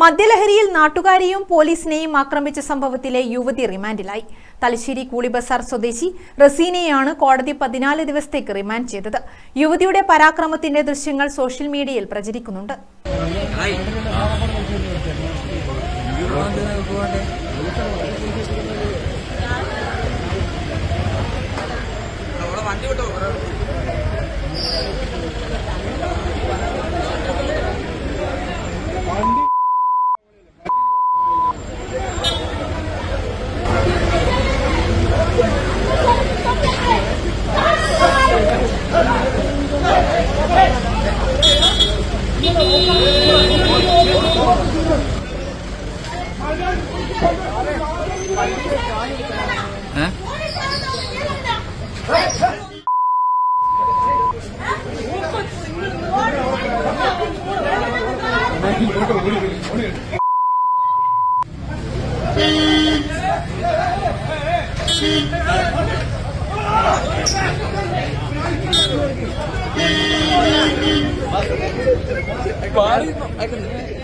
മദ്യലഹരിയിൽ നാട്ടുകാരെയും പോലീസിനെയും ആക്രമിച്ച സംഭവത്തിലെ യുവതി റിമാൻഡിലായി. തലശ്ശേരി കൂളിബസാർ സ്വദേശി റസീനയാണ് കോടതി പതിനാല് ദിവസത്തേക്ക് റിമാൻഡ് ചെയ്തത്. യുവതിയുടെ പരാക്രമത്തിന്റെ ദൃശ്യങ്ങൾ സോഷ്യൽ മീഡിയയിൽ പ്രചരിക്കുന്നുണ്ട്. വണ്ടി 嗯？哎！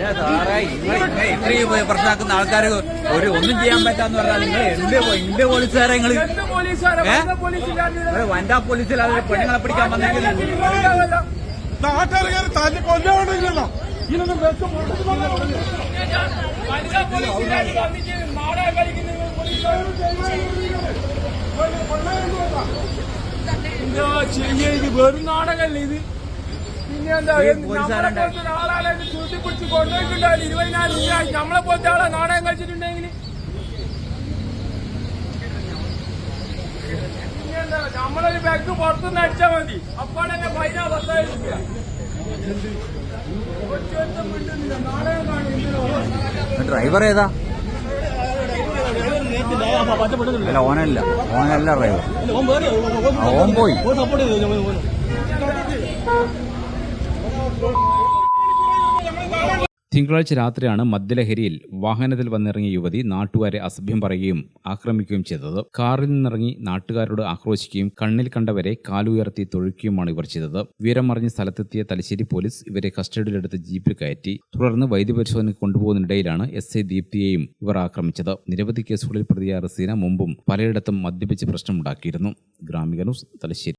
ഇത്രയും പ്രശ്നമാക്കുന്ന ആൾക്കാർ ഒരു ഒന്നും ചെയ്യാൻ പറ്റാന്ന് പറഞ്ഞാൽ നിങ്ങൾ എന്ത് എന്ത് പോലീസുകാരെ നിങ്ങൾ വനിതാ പോലീസിലാതെ പെണ്ണുങ്ങളെ പിടിക്കാൻ വന്നെങ്കിൽ നാട്ടുകാർ ഇതിനൊന്നും വെച്ച് ഇത് വെറും നാടകല്ലേ ഇത്? പിന്നെ എന്താ ചൂട്ടിപ്പിടിച്ച് കൊണ്ടുപോയിട്ടുണ്ടാവില്ല ഇരുപതിനായിരം രൂപ നമ്മളെ പോലത്തെ ആളെ നാടകം കളിച്ചിട്ടുണ്ടെങ്കിൽ നമ്മളൊരു ബാഗ് പുറത്തുനിന്ന് അടിച്ചാൽ മതി. അപ്പാടെ ഫൈന പത്തായിരം രൂപ. ഡ്രൈവർ ഏതാ? അല്ല ഓനല്ല. ഓനല്ല ഡ്രൈവർ ഓൻ പോയി. തിങ്കളാഴ്ച രാത്രിയാണ് മദ്യലഹരിയിൽ വാഹനത്തിൽ വന്നിറങ്ങിയ യുവതി നാട്ടുകാരെ അസഭ്യം പറയുകയും ആക്രമിക്കുകയും ചെയ്തത്. കാറിൽ നിന്നിറങ്ങി നാട്ടുകാരോട് ആക്രോശിക്കുകയും കണ്ണിൽ കണ്ടവരെ കാലുയർത്തി തൊഴിക്കുകയുമാണ് ഇവർ ചെയ്തത്. വിവരമറിഞ്ഞ സ്ഥലത്തെത്തിയ തലശ്ശേരി പോലീസ് ഇവരെ കസ്റ്റഡിയിലെടുത്ത് ജീപ്പിൽ കയറ്റി. തുടർന്ന് വൈദ്യപരിശോധനയ്ക്ക് കൊണ്ടുപോകുന്നതിനിടയിലാണ് എസ് ഐ ദീപ്തിയെയും ഇവർ ആക്രമിച്ചത്. നിരവധി കേസുകളിൽ പ്രതിയായ റസീന മുമ്പും പലയിടത്തും മദ്യപിച്ച് പ്രശ്നമുണ്ടാക്കിയിരുന്നു. ഗ്രാമിക ന്യൂസ് തലശ്ശേരി.